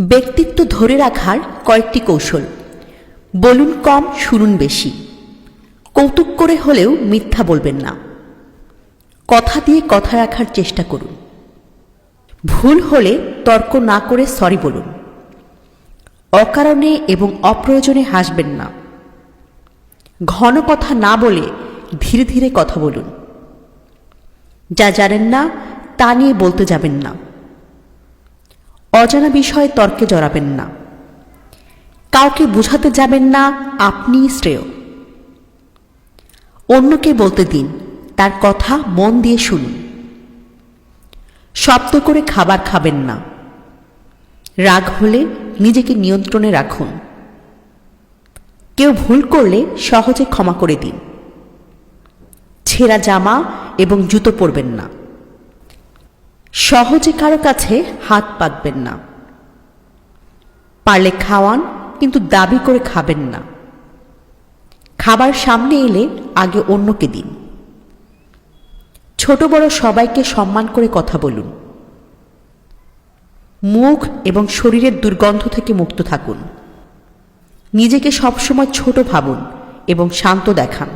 ব্যক্তিত্ব ধরে রাখার কয়েকটি কৌশল। বলুন কম, শুনুন বেশি। কৌতুক করে হলেও মিথ্যা বলবেন না। কথা দিয়ে কথা রাখার চেষ্টা করুন। ভুল হলে তর্ক না করে সরি বলুন। অকারণে এবং অপ্রয়োজনে হাসবেন না। ঘন কথা না বলে ধীরে ধীরে কথা বলুন। যা জানেন না, তা নিয়ে বলতে যাবেন না। অজানা বিষয়ে তর্কে জড়াবেন না। কাউকে বুঝাতে যাবেন না আপনিই শ্রেয়। অন্যকে বলতে দিন, তার কথা মন দিয়ে শুনুন। শব্দ করে খাবার খাবেন না। রাগ হলে নিজেকে নিয়ন্ত্রণে রাখুন। কেউ ভুল করলে সহজে ক্ষমা করে দিন। ছেঁড়া জামা এবং জুতো পরবেন না। সহজে কারও কাছে হাত পাতবেন না। পারলে খাওয়ান, কিন্তু দাবি করে খাবেন না। খাবার সামনে এলে আগে অন্যকে দিন। ছোট বড় সবাইকে সম্মান করে কথা বলুন। মুখ এবং শরীরের দুর্গন্ধ থেকে মুক্ত থাকুন। নিজেকে সবসময় ছোট ভাবুন এবং শান্ত দেখান।